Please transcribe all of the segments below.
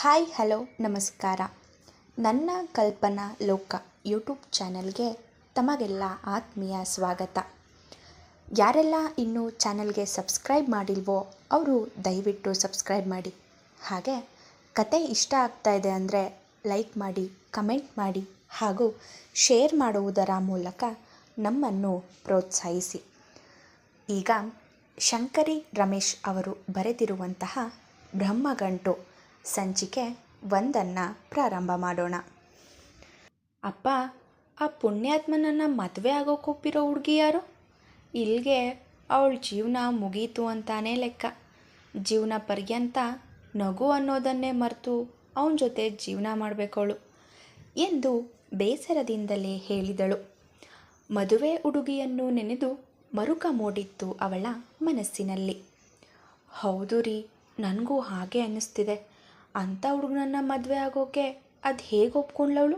Hi, hello, ನಮಸ್ಕಾರ. ನನ್ನ ಕಲ್ಪನಾ ಲೋಕ ಯೂಟ್ಯೂಬ್ ಚಾನಲ್ಗೆ ತಮಗೆಲ್ಲ ಆತ್ಮೀಯ ಸ್ವಾಗತ. ಯಾರೆಲ್ಲ ಇನ್ನೂ ಚಾನಲ್ಗೆ ಸಬ್ಸ್ಕ್ರೈಬ್ ಮಾಡಿಲ್ವೋ, ಅವರು ದಯವಿಟ್ಟು ಸಬ್ಸ್ಕ್ರೈಬ್ ಮಾಡಿ. ಹಾಗೆ ಕತೆ ಇಷ್ಟ ಆಗ್ತಾ ಇದೆ ಅಂದರೆ ಲೈಕ್ ಮಾಡಿ, ಕಮೆಂಟ್ ಮಾಡಿ ಹಾಗೂ ಶೇರ್ ಮಾಡುವುದರ ಮೂಲಕ ನಮ್ಮನ್ನು ಪ್ರೋತ್ಸಾಹಿಸಿ. ಈಗ ಶಂಕರಿ ರಮೇಶ್ ಅವರು ಬರೆದಿರುವಂತಹ ಬ್ರಹ್ಮಗಂಟು ಸಂಚಿಕೆ ಒಂದನ್ನು ಪ್ರಾರಂಭ ಮಾಡೋಣ. ಅಪ್ಪ, ಆ ಪುಣ್ಯಾತ್ಮನನ್ನು ಮದುವೆ ಆಗೋಕೊಪ್ಪಿರೋ ಹುಡುಗಿ ಯಾರು? ಇಲ್ಲಿಗೆ ಅವಳ ಜೀವನ ಮುಗೀತು ಅಂತಾನೇ ಲೆಕ್ಕ. ಜೀವನ ಪರ್ಯಂತ ನಗು ಅನ್ನೋದನ್ನೇ ಮರೆತು ಅವನ ಜೊತೆ ಜೀವನ ಮಾಡಬೇಕವಳು ಎಂದು ಬೇಸರದಿಂದಲೇ ಹೇಳಿದಳು. ಮದುವೆ ಹುಡುಗಿಯನ್ನು ನೆನೆದು ಮರುಕ ಮೂಡಿತ್ತು ಅವಳ ಮನಸ್ಸಿನಲ್ಲಿ. ಹೌದು ರೀ, ನನಗೂ ಹಾಗೆ ಅನ್ನಿಸ್ತಿದೆ. ಅಂಥ ಹುಡುಗನನ್ನ ಮದುವೆ ಆಗೋಕೆ ಅದು ಹೇಗೆ ಒಪ್ಕೊಂಡ್ಲವಳು?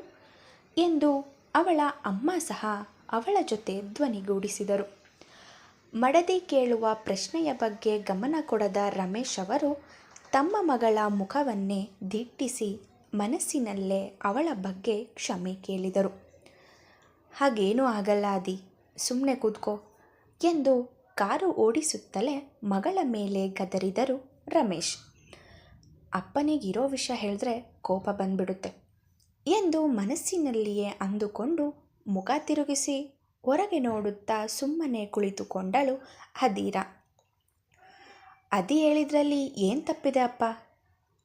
ಎಂದು ಅವಳ ಅಮ್ಮ ಸಹ ಅವಳ ಜೊತೆ ಧ್ವನಿಗೂಡಿಸಿದರು ಮಡದಿ ಕೇಳುವ ಪ್ರಶ್ನೆಯ ಬಗ್ಗೆ ಗಮನ ಕೊಡದ ರಮೇಶ್ ಅವರು ತಮ್ಮ ಮಗಳ ಮುಖವನ್ನೇ ದಿಟ್ಟಿಸಿ ಮನಸ್ಸಿನಲ್ಲೇ ಅವಳ ಬಗ್ಗೆ ಕ್ಷಮೆ ಕೇಳಿದರು. ಹಾಗೇನೂ ಆಗಲ್ಲ ಅದಿ ಸುಮ್ಮನೆ ಕೂತ್ಕೋ ಎಂದು ಕಾರು ಓಡಿಸುತ್ತಲೇ ಮಗಳ ಮೇಲೆ ಗದರಿದರು ರಮೇಶ್. ಅಪ್ಪನಿಗಿರೋ ವಿಷಯ ಹೇಳಿದ್ರೆ ಕೋಪ ಬಂದ್ಬಿಡುತ್ತೆ. ಎಂದು ಮನಸ್ಸಿನಲ್ಲಿಯೇ ಅಂದುಕೊಂಡು ಮುಖ ತಿರುಗಿಸಿ ಹೊರಗೆ ನೋಡುತ್ತಾ ಸುಮ್ಮನೆ ಕುಳಿತುಕೊಂಡಳು ಹದೀರ. ಅದಿ ಹೇಳಿದ್ರಲ್ಲಿ ಏನು ತಪ್ಪಿದೆ ಅಪ್ಪ?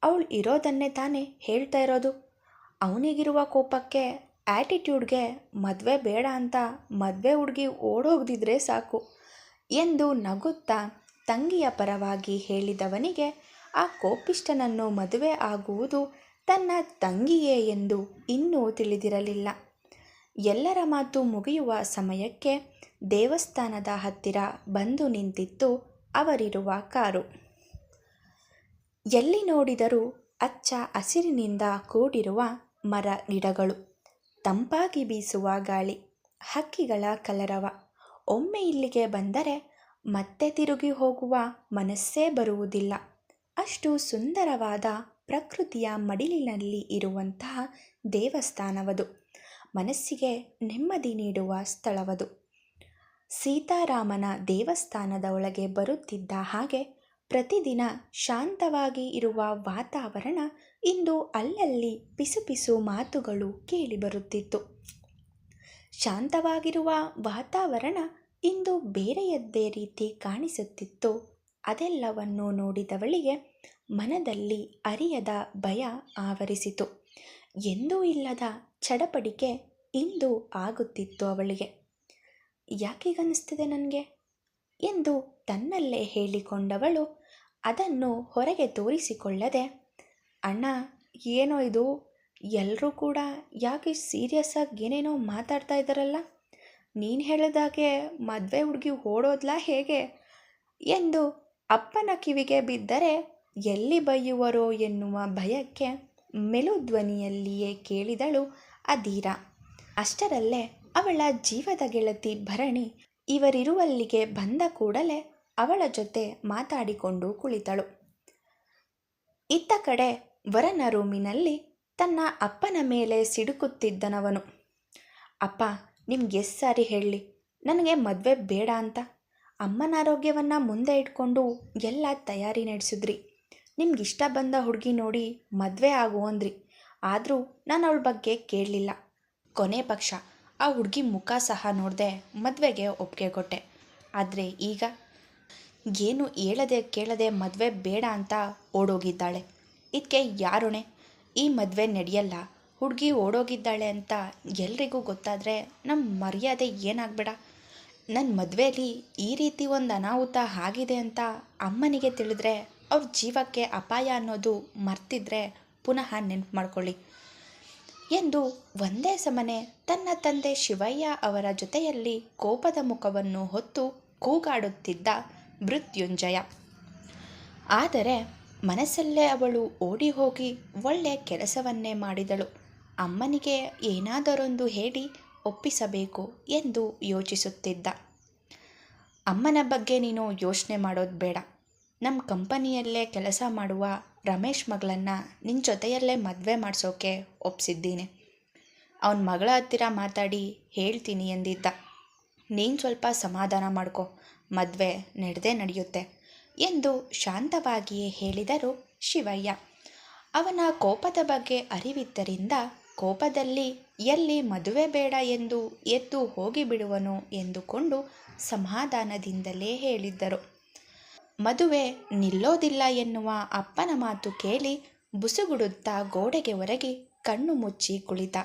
ಅವಳು ಇರೋದನ್ನೇ ತಾನೇ ಹೇಳ್ತಾ ಇರೋದು. ಅವನಿಗಿರುವ ಕೋಪಕ್ಕೆ ಆ್ಯಟಿಟ್ಯೂಡ್ಗೆ ಮದುವೆ ಬೇಡ ಅಂತ ಮದುವೆ ಹುಡುಗಿ ಓಡೋಗ್ದಿದ್ರೆ ಸಾಕು ಎಂದು ನಗುತ್ತಾ ತಂಗಿಯ ಪರವಾಗಿ ಹೇಳಿದವನಿಗೆ ಆ ಕೋಪಿಷ್ಟನನ್ನು ಮದುವೆ ಆಗುವುದು ತನ್ನ ತಂಗಿಯೇ ಎಂದು ಇನ್ನೂ ತಿಳಿದಿರಲಿಲ್ಲ. ಎಲ್ಲರ ಮಾತು ಮುಗಿಯುವ ಸಮಯಕ್ಕೆ ದೇವಸ್ಥಾನದ ಹತ್ತಿರ ಬಂದು ನಿಂತಿತ್ತು ಅವರಿರುವ ಕಾರು. ಎಲ್ಲಿ ನೋಡಿದರೂ ಅಚ್ಚ ಹಸಿರಿನಿಂದ ಕೂಡಿರುವ ಮರ ಗಿಡಗಳು, ತಂಪಾಗಿ ಬೀಸುವ ಗಾಳಿ, ಹಕ್ಕಿಗಳ ಕಲರವ. ಒಮ್ಮೆ ಇಲ್ಲಿಗೆ ಬಂದರೆ ಮತ್ತೆ ತಿರುಗಿ ಹೋಗುವ ಮನಸ್ಸೇ ಬರುವುದಿಲ್ಲ. ಅಷ್ಟು ಸುಂದರವಾದ ಪ್ರಕೃತಿಯ ಮಡಿಲಿನಲ್ಲಿ ಇರುವಂತಹ ದೇವಸ್ಥಾನವದು. ಮನಸ್ಸಿಗೆ ನೆಮ್ಮದಿ ನೀಡುವ ಸ್ಥಳವದು. ಸೀತಾರಾಮನ ದೇವಸ್ಥಾನದ ಒಳಗೆ ಬರುತ್ತಿದ್ದ ಹಾಗೆ ಪ್ರತಿದಿನ ಶಾಂತವಾಗಿ ಇರುವ ವಾತಾವರಣ ಇಂದು ಅಲ್ಲಲ್ಲಿ ಪಿಸು ಪಿಸು ಮಾತುಗಳು ಕೇಳಿಬರುತ್ತಿತ್ತು ಶಾಂತವಾಗಿರುವ ವಾತಾವರಣ ಇಂದು ಬೇರೆಯದ್ದೇ ರೀತಿ ಕಾಣಿಸುತ್ತಿತ್ತು. ಅದೆಲ್ಲವನ್ನು ನೋಡಿದವಳಿಗೆ ಮನದಲ್ಲಿ ಅರಿಯದ ಭಯ ಆವರಿಸಿತು. ಎಂದೂ ಇಲ್ಲದ ಚಡಪಡಿಕೆ ಇಂದು ಆಗುತ್ತಿತ್ತು ಅವಳಿಗೆ. ಯಾಕೀಗನಿಸ್ತಿದೆ ನನಗೆ? ಎಂದು ತನ್ನಲ್ಲೇ ಹೇಳಿಕೊಂಡವಳು ಅದನ್ನು ಹೊರಗೆ ತೋರಿಸಿಕೊಳ್ಳದೆ, ಅಣ್ಣ, ಏನೋ ಇದು? ಎಲ್ಲರೂ ಕೂಡ ಯಾಕೆ ಸೀರಿಯಸ್ ಆಗಿ ಏನೇನೋ ಮಾತಾಡ್ತಾ ಇದ್ದಾರಲ್ಲ? ನೀನು ಹೇಳಿದಾಗೆ ಮದುವೆ ಹುಡುಗಿ ಓಡೋದ್ಲಾ ಹೇಗೆ? ಎಂದು ಅಪ್ಪನ ಕಿವಿಗೆ ಬಿದ್ದರೆ ಎಲ್ಲಿ ಬೈಯುವರೋ ಎನ್ನುವ ಭಯಕ್ಕೆ ಮೆಲುಧ್ವನಿಯಲ್ಲಿಯೇ ಕೇಳಿದಳು ಅಧೀರ. ಅಷ್ಟರಲ್ಲೇ ಅವಳ ಜೀವದ ಗೆಳತಿ ಭರಣಿ ಇವರಿರುವಲ್ಲಿಗೆ ಬಂದ ಕೂಡಲೇ ಅವಳ ಜೊತೆ ಮಾತಾಡಿಕೊಂಡು ಕುಳಿತಳು. ಇತ್ತ ಕಡೆ ವರನ ರೂಮಿನಲ್ಲಿ ತನ್ನ ಅಪ್ಪನ ಮೇಲೆ ಸಿಡುಕುತ್ತಿದ್ದನವನು. ಅಪ್ಪ, ನಿಮ್ಗೆ ಸಾರಿ ಹೇಳಿ, ನನಗೆ ಮದುವೆ ಬೇಡ ಅಂತ. ಅಮ್ಮನ ಆರೋಗ್ಯವನ್ನು ಮುಂದೆ ಇಟ್ಕೊಂಡು ಎಲ್ಲ ತಯಾರಿ ನಡೆಸಿದ್ರಿ. ನಿಮ್ಗೆ ಇಷ್ಟ ಬಂದ ಹುಡುಗಿ ನೋಡಿ ಮದುವೆ ಆಗು ಅಂದ್ರಿ ಆದರೂ ನಾನು ಅವಳ ಬಗ್ಗೆ ಕೇಳಲಿಲ್ಲ. ಕೊನೆ ಪಕ್ಷ ಆ ಹುಡುಗಿ ಮುಖ ಸಹ ನೋಡಿದೆ ಮದುವೆಗೆ ಒಪ್ಪಿಗೆ ಕೊಟ್ಟೆ ಆದರೆ ಈಗ ಏನು ಹೇಳದೆ ಕೇಳದೆ ಮದುವೆ ಬೇಡ ಅಂತ ಓಡೋಗಿದ್ದಾಳೆ. ಇದಕ್ಕೆ ಯಾರುಣೆ? ಈ ಮದುವೆ ನಡೆಯಲ್ಲ. ಹುಡುಗಿ ಓಡೋಗಿದ್ದಾಳೆ ಅಂತ ಎಲ್ರಿಗೂ ಗೊತ್ತಾದರೆ ನಮ್ಮ ಮರ್ಯಾದೆ ಏನಾಗಬೇಡ. ನನ್ನ ಮದುವೆಯಲ್ಲಿ ಈ ರೀತಿ ಒಂದು ಅನಾಹುತ ಆಗಿದೆ ಅಂತ ಅಮ್ಮನಿಗೆ ತಿಳಿದ್ರೆ ಅವ್ರ ಜೀವಕ್ಕೆ ಅಪಾಯ ಅನ್ನೋದು ಮರ್ತಿದ್ರೆ ಪುನಃ ನೆನಪು ಮಾಡ್ಕೊಳ್ಳಿ. ಎಂದು ಒಂದೇ ಸಮನೆ ತನ್ನ ತಂದೆ ಶಿವಯ್ಯ ಅವರ ಜೊತೆಯಲ್ಲಿ ಕೋಪದ ಮುಖವನ್ನು ಹೊತ್ತು ಕೂಗಾಡುತ್ತಿದ್ದ ಮೃತ್ಯುಂಜಯ. ಆದರೆ ಮನಸ್ಸಲ್ಲೇ ಅವಳು ಓಡಿ ಹೋಗಿ ಒಳ್ಳೆ ಕೆಲಸವನ್ನೇ ಮಾಡಿದಳು. ಅಮ್ಮನಿಗೆ ಏನಾದರೊಂದು ಹೇಳಿ ಒಪ್ಪಿಸಬೇಕು ಎಂದು ಯೋಚಿಸುತ್ತಿದ್ದ. ಅಮ್ಮನ ಬಗ್ಗೆ ನೀನು ಯೋಚನೆ ಮಾಡೋದು ಬೇಡ. ನಮ್ಮ ಕಂಪನಿಯಲ್ಲೇ ಕೆಲಸ ಮಾಡುವ ರಮೇಶ್ ಮಗಳನ್ನು ನಿನ್ನ ಜೊತೆಯಲ್ಲೇ ಮದುವೆ ಮಾಡಿಸೋಕೆ ಒಪ್ಪಿಸಿದ್ದೀನಿ ಅವನ ಮಗಳ ಹತ್ತಿರ ಮಾತಾಡಿ ಹೇಳ್ತೀನಿ ಎಂದಿದ್ದ. ನೀನು ಸ್ವಲ್ಪ ಸಮಾಧಾನ ಮಾಡ್ಕೊ. ಮದುವೆ ನಡೆದೇ ನಡೆಯುತ್ತೆ ಎಂದು ಶಾಂತವಾಗಿಯೇ ಹೇಳಿದರು ಶಿವಯ್ಯ. ಅವನ ಕೋಪದ ಬಗ್ಗೆ ಅರಿವಿದ್ದರಿಂದ ಕೋಪದಲ್ಲಿ ಎಲ್ಲಿ ಮದುವೆ ಬೇಡ ಎಂದು ಎದ್ದು ಹೋಗಿಬಿಡುವನು ಎಂದುಕೊಂಡು ಸಮಾಧಾನದಿಂದಲೇ ಹೇಳಿದ್ದರು. ಮದುವೆ ನಿಲ್ಲೋದಿಲ್ಲ ಎನ್ನುವ ಅಪ್ಪನ ಮಾತು ಕೇಳಿ ಬುಸುಗುಡುತ್ತಾ ಗೋಡೆಗೆ ಒರಗಿ ಕಣ್ಣು ಮುಚ್ಚಿ ಕುಳಿತ.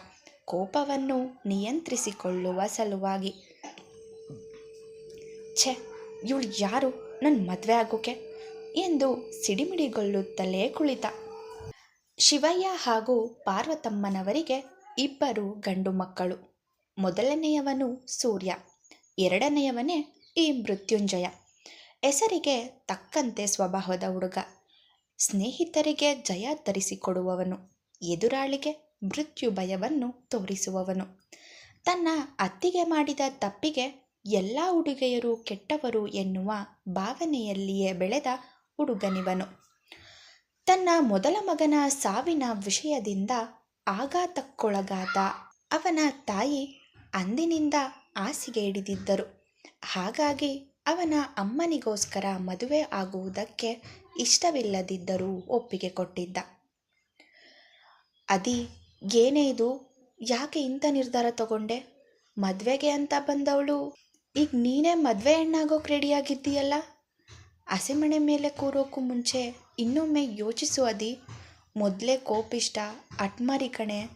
ಕೋಪವನ್ನು ನಿಯಂತ್ರಿಸಿಕೊಳ್ಳುವ ಸಲುವಾಗಿ, ಛೆ, ಇವಳು ಯಾರು? ನನ್ನ ಮದುವೆ ಆಗೋಕೆ? ಎಂದು ಸಿಡಿಮಿಡಿಗೊಳ್ಳುತ್ತಲೇ ಕುಳಿತ. ಶಿವಯ್ಯ ಹಾಗೂ ಪಾರ್ವತಮ್ಮನವರಿಗೆ ಇಬ್ಬರು ಗಂಡು ಮಕ್ಕಳು. ಮೊದಲನೆಯವನು ಸೂರ್ಯ, ಎರಡನೆಯವನೇ ಈ ಮೃತ್ಯುಂಜಯ. ಹೆಸರಿಗೆ ತಕ್ಕಂತೆ ಸ್ವಭಾವದ ಹುಡುಗ. ಸ್ನೇಹಿತರಿಗೆ ಜಯ ತರಿಸಿಕೊಡುವವನು. ಎದುರಾಳಿಗೆ ಮೃತ್ಯು ಭಯವನ್ನು ತೋರಿಸುವವನು. ತನ್ನ ಅತ್ತಿಗೆ ಮಾಡಿದ ತಪ್ಪಿಗೆ ಎಲ್ಲ ಹುಡುಗಿಯರು ಕೆಟ್ಟವರು ಎನ್ನುವ ಭಾವನೆಯಲ್ಲಿಯೇ ಬೆಳೆದ ಹುಡುಗನಿವನು. ತನ್ನ ಮೊದಲ ಮಗನ ಸಾವಿನ ವಿಷಯದಿಂದ ಆಘಾತಕ್ಕೊಳಗಾದ ಅವನ ತಾಯಿ ಅಂದಿನಿಂದ ಹಾಸಿಗೆ ಹಿಡಿದಿದ್ದರು. ಹಾಗಾಗಿ ಅವನ ಅಮ್ಮನಿಗೋಸ್ಕರ ಮದುವೆ ಆಗುವುದಕ್ಕೆ ಇಷ್ಟವಿಲ್ಲದಿದ್ದರೂ ಒಪ್ಪಿಗೆ ಕೊಟ್ಟಿದ್ದ. ಅದಿ, ಏನೇ ಇದು? ಯಾಕೆ ಇಂಥ ನಿರ್ಧಾರ ತಗೊಂಡೆ? ಮದುವೆಗೆ ಅಂತ ಬಂದವಳು? ಈಗ ನೀನೇ ಮದುವೆ ಹೆಣ್ಣಾಗೋಕೆ ರೆಡಿಯಾಗಿದ್ದೀಯಲ್ಲ ಹಸೆಮಣೆ ಮೇಲೆ ಕೂರೋಕ್ಕೂ ಮುಂಚೆ ಇನ್ನೊಮ್ಮೆ ಯೋಚಿಸು ಅದಿ ಮೊದಲೇ ಕೋಪಿಷ್ಟ, ಅಟ್ಮಾರಿ ಕಣೆ,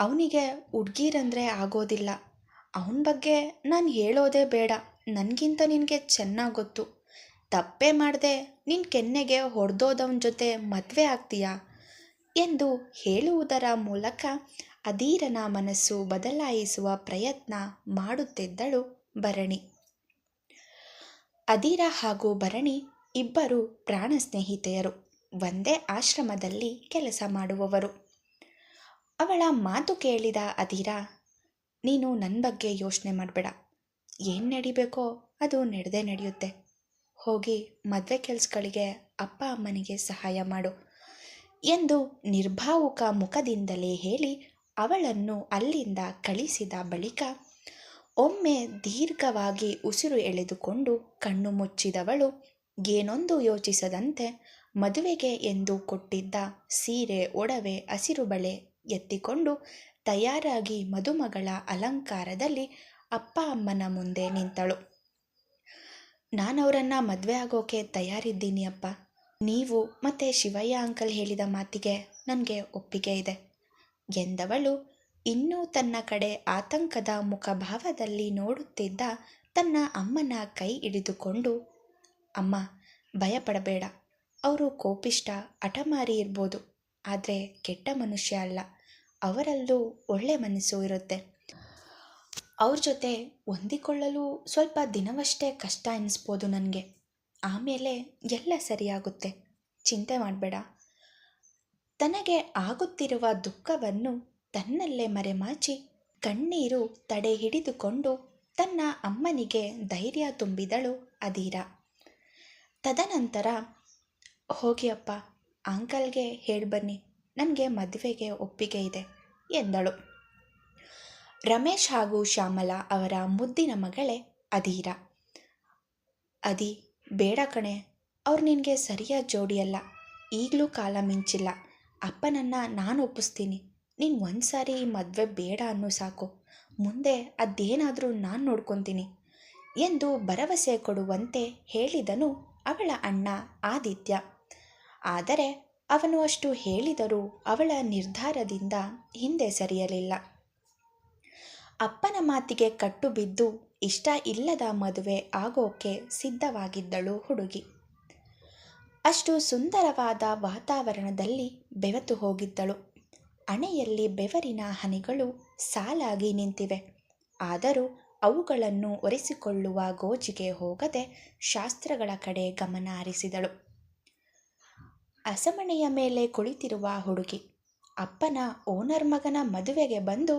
ಅವನಿಗೆ ಹುಡ್ಗೀರಂದರೆ ಆಗೋದಿಲ್ಲ. ಅವನ ಬಗ್ಗೆ ನಾನು ಹೇಳೋದೇ ಬೇಡ, ನನಗಿಂತ ನಿನಗೆ ಚೆನ್ನಾಗಿ ಗೊತ್ತು. ತಪ್ಪೇ ಮಾಡದೆ ನಿನ್ನ ಕೆನ್ನೆಗೆ ಹೊಡೆದೋದವನ ಜೊತೆ ಮದುವೆ ಆಗ್ತೀಯಾ? ಎಂದು ಹೇಳುವುದರ ಮೂಲಕ ಅಧೀರನ ಮನಸ್ಸು ಬದಲಾಯಿಸುವ ಪ್ರಯತ್ನ ಮಾಡುತ್ತಿದ್ದಳು ಭರಣಿ. ಅಧೀರ ಹಾಗೂ ಭರಣಿ ಇಬ್ಬರು ಪ್ರಾಣ ಸ್ನೇಹಿತೆಯರು. ಒಂದೇ ಆಶ್ರಮದಲ್ಲಿ ಕೆಲಸ ಮಾಡುವವರು. ಅವಳ ಮಾತು ಕೇಳಿದ ಅದಿರ ನೀನು ನನ್ನ ಬಗ್ಗೆ ಯೋಚನೆ ಮಾಡಬೇಡ. ಏನು ನಡಿಬೇಕೋ ಅದು ನಡೆದೇ ನಡೆಯುತ್ತೆ. ಹೋಗಿ ಮದುವೆ ಕೆಲಸಗಳಿಗೆ ಅಪ್ಪ ಅಮ್ಮನಿಗೆ ಸಹಾಯ ಮಾಡು ಎಂದು ನಿರ್ಭಾವುಕ ಮುಖದಿಂದಲೇ ಹೇಳಿ ಅವಳನ್ನು ಅಲ್ಲಿಂದ ಕಳಿಸಿದ ಬಳಿಕ ಒಮ್ಮೆ ದೀರ್ಘವಾಗಿ ಉಸಿರು ಎಳೆದುಕೊಂಡು ಕಣ್ಣು ಮುಚ್ಚಿದವಳು, ಏನೊಂದು ಯೋಚಿಸದಂತೆ ಮದುವೆಗೆ ಎಂದು ಕೊಟ್ಟಿದ್ದ ಸೀರೆ ಒಡವೆ ಹಸಿರು ಬಳೆ ಎತ್ತಿಕೊಂಡು ತಯಾರಾಗಿ ಮದುಮಗಳ ಅಲಂಕಾರದಲ್ಲಿ ಅಪ್ಪ ಅಮ್ಮನ ಮುಂದೆ ನಿಂತಳು. ನಾನವರನ್ನ ಮದುವೆ ಆಗೋಕೆ ತಯಾರಿದ್ದೀನಿ ಅಪ್ಪ. ನೀವು ಮತ್ತು ಶಿವಯ್ಯ ಅಂಕಲ್ ಹೇಳಿದ ಮಾತಿಗೆ ನನಗೆ ಒಪ್ಪಿಗೆ ಇದೆ ಎಂದವಳು ಇನ್ನೂ ತನ್ನ ಕಡೆ ಆತಂಕದ ಮುಖಭಾವದಲ್ಲಿ ನೋಡುತ್ತಿದ್ದ ತನ್ನ ಅಮ್ಮನ ಕೈ ಹಿಡಿದುಕೊಂಡು, ಅಮ್ಮ, ಭಯಪಡಬೇಡ. ಅವರು ಕೋಪಿಷ್ಟ, ಹಠಮಾರಿ ಇರ್ಬೋದು. ಆದರೆ ಕೆಟ್ಟ ಮನುಷ್ಯ ಅಲ್ಲ. ಅವರಲ್ಲೂ ಒಳ್ಳೆ ಮನಸ್ಸು ಇರುತ್ತೆ. ಅವ್ರ ಜೊತೆ ಹೊಂದಿಕೊಳ್ಳಲು ಸ್ವಲ್ಪ ದಿನವಷ್ಟೇ ಕಷ್ಟ ಎನಿಸ್ಬೋದು ನನಗೆ. ಆಮೇಲೆ ಎಲ್ಲ ಸರಿಯಾಗುತ್ತೆ. ಚಿಂತೆ ಮಾಡಬೇಡ. ತನಗೆ ಆಗುತ್ತಿರುವ ದುಃಖವನ್ನು ತನ್ನಲ್ಲೇ ಮರೆಮಾಚಿ ಕಣ್ಣೀರು ತಡೆ ಹಿಡಿದುಕೊಂಡು ತನ್ನ ಅಮ್ಮನಿಗೆ ಧೈರ್ಯ ತುಂಬಿದಳು ಅದೀರ ತದನಂತರ ಹೋಗಿ ಅಪ್ಪ ಅಂಕಲ್ಗೆ ಹೇಳ್ಬನ್ನಿ ನನಗೆ ಮದುವೆಗೆ ಒಪ್ಪಿಗೆ ಇದೆ ಎಂದಳು. ರಮೇಶ್ ಹಾಗೂ ಶ್ಯಾಮಲಾ ಅವರ ಮುದ್ದಿನ ಮಗಳೇ ಅಧೀರ. ಅದಿ ಬೇಡ ಕಣೆ, ಅವ್ರು ನಿನಗೆ ಸರಿಯಾದ ಜೋಡಿಯಲ್ಲ, ಈಗಲೂ ಕಾಲ ಮಿಂಚಿಲ್ಲ, ಅಪ್ಪನನ್ನು ನಾನು ಒಪ್ಪಿಸ್ತೀನಿ ನೀನು ಒಂದು ಸಾರಿ ಈ ಮದುವೆ ಬೇಡ ಅನ್ನೋ ಸಾಕು. ಮುಂದೆ ಅದೇನಾದರೂ ನಾನು ನೋಡ್ಕೊತೀನಿ. ಎಂದು ಭರವಸೆ ಕೊಡುವಂತೆ ಹೇಳಿದನು ಅವಳ ಅಣ್ಣ ಆದಿತ್ಯ. ಆದರೆ ಅವನು ಅಷ್ಟು ಹೇಳಿದರೂ ಅವಳ ನಿರ್ಧಾರದಿಂದ ಹಿಂದೆ ಸರಿಯಲಿಲ್ಲ. ಅಪ್ಪನ ಮಾತಿಗೆ ಕಟ್ಟು ಬಿದ್ದು ಇಷ್ಟ ಇಲ್ಲದ ಮದುವೆ ಆಗೋಕೆ ಸಿದ್ಧವಾಗಿದ್ದಳು ಹುಡುಗಿ. ಅಷ್ಟು ಸುಂದರವಾದ ವಾತಾವರಣದಲ್ಲಿ ಬೆವತು ಹೋಗಿದ್ದಳು. ಹಣೆಯಲ್ಲಿ ಬೆವರಿನ ಹನಿಗಳು ಸಾಲಾಗಿ ನಿಂತಿವೆ. ಆದರೂ ಅವುಗಳನ್ನು ಒರೆಸಿಕೊಳ್ಳುವ ಗೋಜಿಗೆ ಹೋಗದೆ ಶಾಸ್ತ್ರಗಳ ಕಡೆ ಗಮನ ಹರಿಸಿದಳು. ಅಸಮಣೆಯ ಮೇಲೆ ಕುಳಿತಿರುವ ಹುಡುಗಿ, ಅಪ್ಪನ ಓನರ್ ಮಗನ ಮದುವೆಗೆ ಬಂದು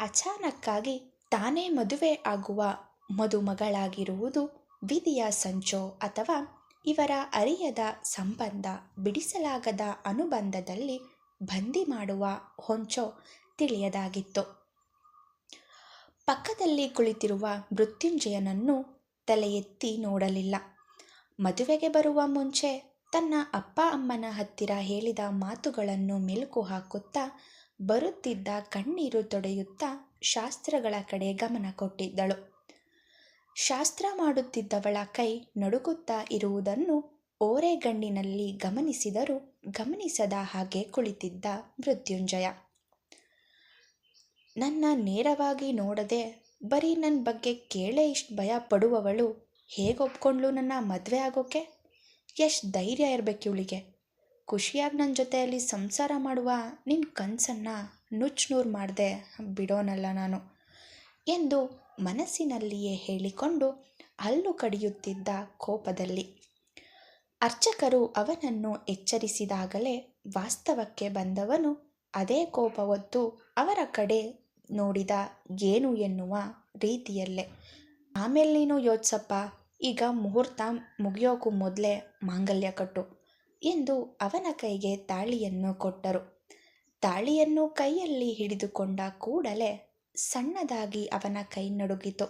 ಅಚಾನಕ್ಕಾಗಿ ತಾನೇ ಮದುವೆ ಆಗುವ ಮದುಮಗಳಾಗಿರುವುದು ವಿಧಿಯ ಸಂಚೋ ಅಥವಾ ಇವರ ಅರಿಯದ ಸಂಬಂಧ ಬಿಡಿಸಲಾಗದ ಅನುಬಂಧದಲ್ಲಿ ಬಂದಿ ಮಾಡುವ ಹೊಂಚೋ ತಿಳಿಯದಾಗಿತ್ತು. ಪಕ್ಕದಲ್ಲಿ ಕುಳಿತಿರುವ ಮೃತ್ಯುಂಜಯನನ್ನು ತಲೆ ಎತ್ತಿ ನೋಡಲಿಲ್ಲ. ಮದುವೆಗೆ ಬರುವ ಮುಂಚೆ ತನ್ನ ಅಪ್ಪ ಅಮ್ಮನ ಹತ್ತಿರ ಹೇಳಿದ ಮಾತುಗಳನ್ನು ಮೆಲುಕು ಹಾಕುತ್ತಾ ಬರುತ್ತಿದ್ದ ಕಣ್ಣೀರು ತೊಡೆಯುತ್ತಾ ಶಾಸ್ತ್ರಗಳ ಕಡೆ ಗಮನ ಕೊಟ್ಟಿದ್ದಳು. ಶಾಸ್ತ್ರ ಮಾಡುತ್ತಿದ್ದವಳ ಕೈ ನಡುಗುತ್ತಾ ಇರುವುದನ್ನು ಓರೆಗಣ್ಣಿನಲ್ಲಿ ಗಮನಿಸಿದರೂ ಗಮನಿಸದ ಹಾಗೆ ಕುಳಿತಿದ್ದ ಮೃತ್ಯುಂಜಯ. ನನ್ನ ನೇರವಾಗಿ ನೋಡದೆ ಬರೀ ನನ್ನ ಬಗ್ಗೆ ಕೇಳೇ ಇಷ್ಟು ಭಯ ಪಡುವವಳು ಹೇಗೆ ನನ್ನ ಮದುವೆ ಆಗೋಕ್ಕೆ ಎಷ್ಟು ಧೈರ್ಯ ಇರಬೇಕು ಇವಳಿಗೆ. ಖುಷಿಯಾಗಿ ನನ್ನ ಜೊತೆಯಲ್ಲಿ ಸಂಸಾರ ಮಾಡುವ ನಿನ್ನ ಕನಸನ್ನು ನುಚ್ಚುನೂರು ಮಾಡದೆ ಬಿಡೋನಲ್ಲ ನಾನು ಎಂದು ಮನಸ್ಸಿನಲ್ಲಿಯೇ ಹೇಳಿಕೊಂಡು ಅಲ್ಲು ಕಡಿಯುತ್ತಿದ್ದ ಕೋಪದಲ್ಲಿ. ಅರ್ಚಕರು ಅವನನ್ನು ಎಚ್ಚರಿಸಿದಾಗಲೇ ವಾಸ್ತವಕ್ಕೆ ಬಂದವನು ಅದೇ ಕೋಪ ಹೊತ್ತು ಅವರ ಕಡೆ ನೋಡಿದ ಏನು ಎನ್ನುವ ರೀತಿಯಲ್ಲೇ. ಆಮೇಲೆ ನೀನು ಯೋಚಿಸಪ್ಪ ಈಗ ಮುಹೂರ್ತ ಮುಗಿಯೋಕ್ಕೂ ಮೊದಲೇ ಮಾಂಗಲ್ಯ ಕಟ್ಟು ಎಂದು ಅವನ ಕೈಗೆ ತಾಳಿಯನ್ನು ಕೊಟ್ಟರು. ತಾಳಿಯನ್ನು ಕೈಯಲ್ಲಿ ಹಿಡಿದುಕೊಂಡ ಕೂಡಲೇ ಸಣ್ಣದಾಗಿ ಅವನ ಕೈ ನಡುಗಿತು.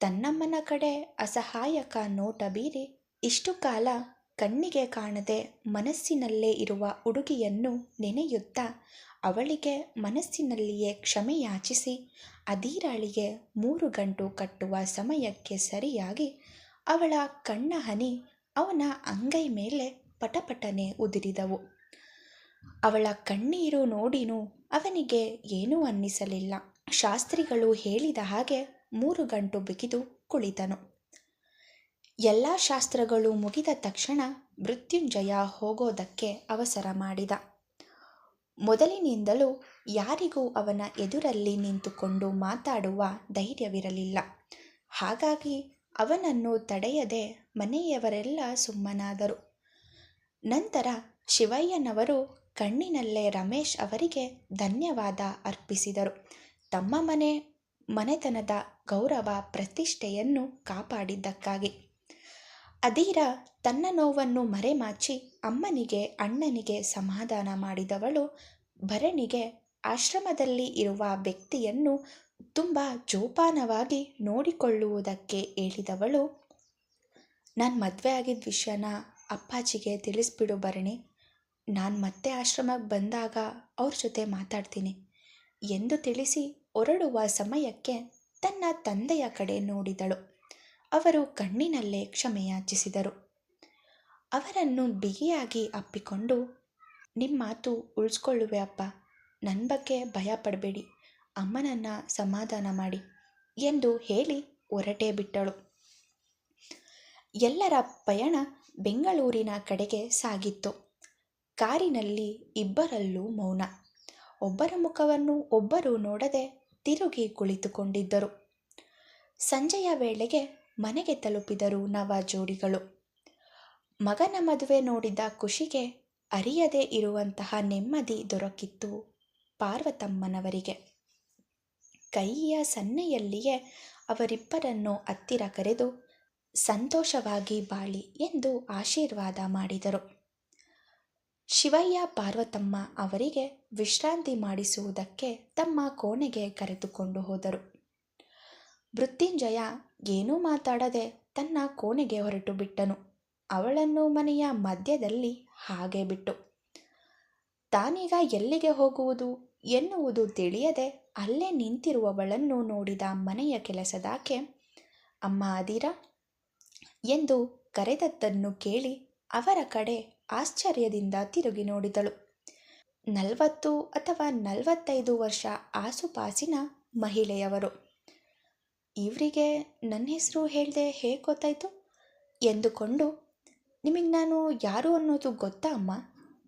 ತನ್ನಮ್ಮನ ಕಡೆ ಅಸಹಾಯಕ ನೋಟ ಬೀರಿ ಇಷ್ಟು ಕಾಲ ಕಣ್ಣಿಗೆ ಕಾಣದೆ ಮನಸ್ಸಿನಲ್ಲೇ ಇರುವ ಹುಡುಗಿಯನ್ನು ನೆನೆಯುತ್ತಾ ಅವಳಿಗೆ ಮನಸ್ಸಿನಲ್ಲಿಯೇ ಕ್ಷಮೆಯಾಚಿಸಿ ಅಧೀರಾಳಿಗೆ ಮೂರು ಗಂಟು ಕಟ್ಟುವ ಸಮಯಕ್ಕೆ ಸರಿಯಾಗಿ ಅವಳ ಕಣ್ಣ ಹನಿ ಅವನ ಅಂಗೈ ಮೇಲೆ ಪಟಪಟನೆ ಉದುರಿದವು. ಅವಳ ಕಣ್ಣೀರು ನೋಡಿನೂ ಅವನಿಗೆ ಏನೂ ಅನ್ನಿಸಲಿಲ್ಲ. ಶಾಸ್ತ್ರಿಗಳು ಹೇಳಿದ ಹಾಗೆ ಮೂರು ಗಂಟು ಬಿಗಿದು ಕುಳಿತನು. ಎಲ್ಲ ಶಾಸ್ತ್ರಗಳು ಮುಗಿದ ತಕ್ಷಣ ಮೃತ್ಯುಂಜಯ ಹೋಗೋದಕ್ಕೆ ಅವಸರ ಮಾಡಿದ. ಮೊದಲಿನಿಂದಲೂ ಯಾರಿಗೂ ಅವನ ಎದುರಲ್ಲಿ ನಿಂತುಕೊಂಡು ಮಾತಾಡುವ ಧೈರ್ಯವಿರಲಿಲ್ಲ. ಹಾಗಾಗಿ ಅವನನ್ನು ತಡೆಯದೆ ಮನೆಯವರೆಲ್ಲ ಸುಮ್ಮನಾದರು. ನಂತರ ಶಿವಯ್ಯನವರು ಕಣ್ಣಿನಲ್ಲೇ ರಮೇಶ್ ಅವರಿಗೆ ಧನ್ಯವಾದ ಅರ್ಪಿಸಿದರು. ತಮ್ಮ ಮನೆ, ಮನೆತನದ ಗೌರವ, ಪ್ರತಿಷ್ಠೆಯನ್ನು ಕಾಪಾಡಿದ್ದಕ್ಕಾಗಿ. ಅಧೀರ ತನ್ನ ನೋವನ್ನು ಮರೆಮಾಚಿ ಅಮ್ಮನಿಗೆ, ಅಣ್ಣನಿಗೆ ಸಮಾಧಾನ ಮಾಡಿದವಳು ಭರಣಿಗೆ ಆಶ್ರಮದಲ್ಲಿ ಇರುವ ವ್ಯಕ್ತಿಯನ್ನು ತುಂಬ ಜೋಪಾನವಾಗಿ ನೋಡಿಕೊಳ್ಳುವುದಕ್ಕೆ ಹೇಳಿದವಳು, ನಾನು ಮದುವೆ ಆಗಿದ್ದ ವಿಷಯನ ಅಪ್ಪಾಜಿಗೆ ತಿಳಿಸ್ಬಿಡು ಭರಣಿ. ನಾನು ಮತ್ತೆ ಆಶ್ರಮಕ್ಕೆ ಬಂದಾಗ ಅವ್ರ ಜೊತೆ ಮಾತಾಡ್ತೀನಿ ಎಂದು ತಿಳಿಸಿ ಹೊರಡುವ ಸಮಯಕ್ಕೆ ತನ್ನ ತಂದೆಯ ಕಡೆ ನೋಡಿದಳು. ಅವರು ಕಣ್ಣಿನಲ್ಲೇ ಕ್ಷಮೆಯಾಚಿಸಿದರು ಅವರನ್ನು ಬಿಗಿಯಾಗಿ ಅಪ್ಪಿಕೊಂಡು ನಿಮ್ಮ ಮಾತು ಉಳಿಸ್ಕೊಳ್ಳುವೆ ಅಪ್ಪ ನನ್ನ ಬಗ್ಗೆ ಭಯ ಪಡಬೇಡಿ ಅಮ್ಮನನ್ನು ಸಮಾಧಾನ ಮಾಡಿ ಎಂದು ಹೇಳಿ ಹೊರಟೇ ಬಿಟ್ಟಳು. ಎಲ್ಲರ ಪಯಣ ಬೆಂಗಳೂರಿನ ಕಡೆಗೆ ಸಾಗಿತ್ತು. ಕಾರಿನಲ್ಲಿ ಇಬ್ಬರಲ್ಲೂ ಮೌನ. ಒಬ್ಬರ ಮುಖವನ್ನು ಒಬ್ಬರು ನೋಡದೆ ತಿರುಗಿ ಕುಳಿತುಕೊಂಡಿದ್ದರು. ಸಂಜೆಯ ವೇಳೆಗೆ ಮನೆಗೆ ತಲುಪಿದರು ನವ ಜೋಡಿಗಳು ಮಗನ ಮದುವೆ ನೋಡಿದ ಖುಷಿಗೆ ಅರಿಯದೇ ಇರುವಂತಹ ನೆಮ್ಮದಿ ದೊರಕಿತ್ತು ಪಾರ್ವತಮ್ಮನವರಿಗೆ. ಕೈಯ ಸನ್ನೆಯಲ್ಲಿಯೇ ಅವರಿಬ್ಬರನ್ನು ಹತ್ತಿರ ಕರೆದು, ಸಂತೋಷವಾಗಿ ಬಾಳಿ ಎಂದು ಆಶೀರ್ವಾದ ಮಾಡಿದರು. ಶಿವಯ್ಯ ಪಾರ್ವತಮ್ಮ ಅವರಿಗೆ ವಿಶ್ರಾಂತಿ ಮಾಡಿಸುವುದಕ್ಕೆ ತಮ್ಮ ಕೋಣೆಗೆ ಕರೆದುಕೊಂಡು ಹೋದರು. ಮೃತ್ಯುಂಜಯ ಏನೂ ಮಾತಾಡದೆ ತನ್ನ ಕೋಣೆಗೆ ಹೊರಟು ಬಿಟ್ಟನು. ಅವಳನ್ನು ಮನೆಯ ಮಧ್ಯದಲ್ಲಿ ಹಾಗೆ ಬಿಟ್ಟು, ತಾನೀಗ ಎಲ್ಲಿಗೆ ಹೋಗುವುದು ಎನ್ನುವುದು ತಿಳಿಯದೆ ಅಲ್ಲೇ ನಿಂತಿರುವವಳನ್ನು ನೋಡಿದ ಮನೆಯ ಕೆಲಸದಾಕೆ, ಅಮ್ಮ ಅದಿರ ಎಂದು ಕರೆದದ್ದನ್ನು ಕೇಳಿ ಅವರ ಕಡೆ ಆಶ್ಚರ್ಯದಿಂದ ತಿರುಗಿ ನೋಡಿದಳು. ನಲವತ್ತು ಅಥವಾ ನಲವತ್ತೈದು ವರ್ಷ ಆಸುಪಾಸಿನ ಮಹಿಳೆಯವರು. ಇವರಿಗೆ ನನ್ನ ಹೆಸರು ಹೇಳ್ದೆ ಹೇಗೆ ಗೊತ್ತಾಯಿತು? ಎಂದುಕೊಂಡು ನಿಮಗೆ ನಾನು ಯಾರು ಅನ್ನೋದು ಗೊತ್ತಾ ಅಮ್ಮ?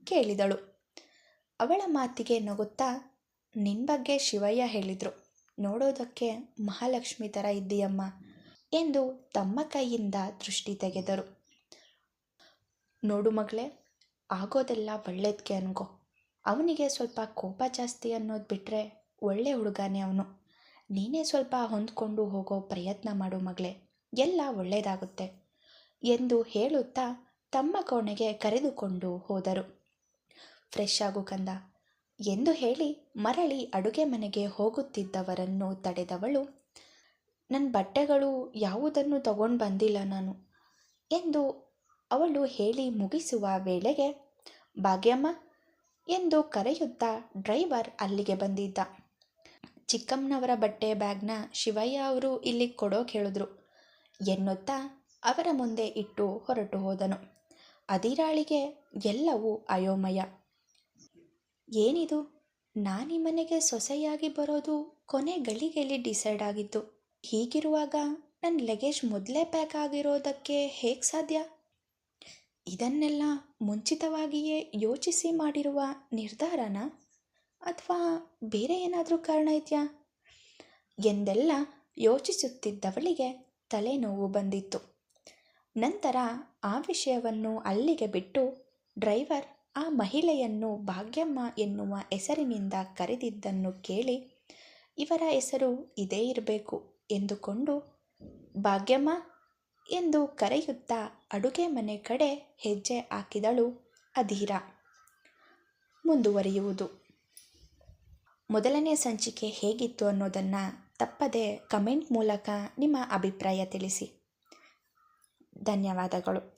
ಕೇಳಿದಳು. ಅವಳ ಮಾತಿಗೆ ನಗುತ್ತಾ ನಿನ್ನ ಬಗ್ಗೆ ಶಿವಯ್ಯ ಹೇಳಿದರು. ನೋಡೋದಕ್ಕೆ ಮಹಾಲಕ್ಷ್ಮಿ ಥರ ಇದ್ದೀಯಮ್ಮ ಎಂದು ತಮ್ಮ ಕೈಯಿಂದ ದೃಷ್ಟಿ ತೆಗೆದರು. ನೋಡು ಮಗಳೇ, ಆಗೋದೆಲ್ಲ ಒಳ್ಳೇದಕ್ಕೆ ಅನ್ಕೋ. ಅವನಿಗೆ ಸ್ವಲ್ಪ ಕೋಪ ಜಾಸ್ತಿ ಅನ್ನೋದು ಬಿಟ್ಟರೆ ಒಳ್ಳೆ ಹುಡುಗನೇ ಅವನು. ನೀನೇ ಸ್ವಲ್ಪ ಹೊಂದ್ಕೊಂಡು ಹೋಗೋ ಪ್ರಯತ್ನ ಮಾಡು ಮಗಳೇ. ಎಲ್ಲ ಒಳ್ಳೆಯದಾಗುತ್ತೆ ಎಂದು ಹೇಳುತ್ತಾ ತಮ್ಮ ಕೋಣೆಗೆ ಕರೆದುಕೊಂಡು ಹೋದರು. ಫ್ರೆಶ್ ಆಗು ಕಂದ. ಎಂದು ಹೇಳಿ ಮರಳಿ ಅಡುಗೆ ಮನೆಗೆ ಹೋಗುತ್ತಿದ್ದವರನ್ನು ತಡೆದವಳು ನನ್ನ ಬಟ್ಟೆಗಳು ಯಾವುದನ್ನು ತಗೊಂಡು ಬಂದಿಲ್ಲ ನಾನು ಎಂದು ಅವಳು ಹೇಳಿ ಮುಗಿಸುವ ವೇಳೆಗೆ, ಭಾಗ್ಯಮ್ಮ ಎಂದು ಕರೆಯುತ್ತಾ ಡ್ರೈವರ್ ಅಲ್ಲಿಗೆ ಬಂದಿದ್ದ. ಚಿಕ್ಕಮ್ಮನವರ ಬಟ್ಟೆ ಬ್ಯಾಗ್ನ ಶಿವಯ್ಯ ಅವರು ಇಲ್ಲಿಗೆ ಕೊಡೋಕೆ ಹೇಳಿದ್ರು ಎನ್ನುತ್ತಾ ಅವರ ಮುಂದೆ ಇಟ್ಟು ಹೊರಟು ಹೋದನು. ಅದಿರಾಳಿಗೆ ಎಲ್ಲವೂ ಅಯೋಮಯ. ಏನಿದು? ನಾನಿ ಮನೆಗೆ ಸೊಸೆಯಾಗಿ ಬರೋದು ಕೊನೆ ಗಳಿಗೆಯಲ್ಲಿ ಡಿಸೈಡ್ ಆಗಿತ್ತು. ಹೀಗಿರುವಾಗ ನನ್ನ ಲಗೇಜ್ ಮೊದಲೇ ಪ್ಯಾಕ್ ಆಗಿರೋದಕ್ಕೆ ಹೇಗೆ ಸಾಧ್ಯ? ಇದನ್ನೆಲ್ಲ ಮುಂಚಿತವಾಗಿಯೇ ಯೋಚಿಸಿ ಮಾಡಿರುವ ನಿರ್ಧಾರನ? ಅಥವಾ ಬೇರೆ ಏನಾದರೂ ಕಾರಣ ಇದೆಯಾ? ಎಂದೆಲ್ಲ ಯೋಚಿಸುತ್ತಿದ್ದವಳಿಗೆ ತಲೆನೋವು ಬಂದಿತ್ತು. ನಂತರ ಆ ವಿಷಯವನ್ನು ಅಲ್ಲಿಗೆ ಬಿಟ್ಟು ಡ್ರೈವರ್ ಆ ಮಹಿಳೆಯನ್ನು ಭಾಗ್ಯಮ್ಮ ಎನ್ನುವ ಹೆಸರಿನಿಂದ ಕರೆದಿದ್ದನ್ನು ಕೇಳಿ, ಇವರ ಹೆಸರು ಇದೇ ಇರಬೇಕು ಎಂದುಕೊಂಡು, ಭಾಗ್ಯಮ್ಮ ಎಂದು ಕರೆಯುತ್ತಾ ಅಡುಗೆ ಮನೆ ಕಡೆ ಹೆಜ್ಜೆ ಹಾಕಿದಳು ಅಧೀರ. ಮುಂದುವರಿಯುವುದು. ಮೊದಲನೇ ಸಂಚಿಕೆ ಹೇಗಿತ್ತು ಅನ್ನೋದನ್ನು ತಪ್ಪದೆ ಕಮೆಂಟ್ ಮೂಲಕ ನಿಮ್ಮ ಅಭಿಪ್ರಾಯ ತಿಳಿಸಿ. ಧನ್ಯವಾದಗಳು.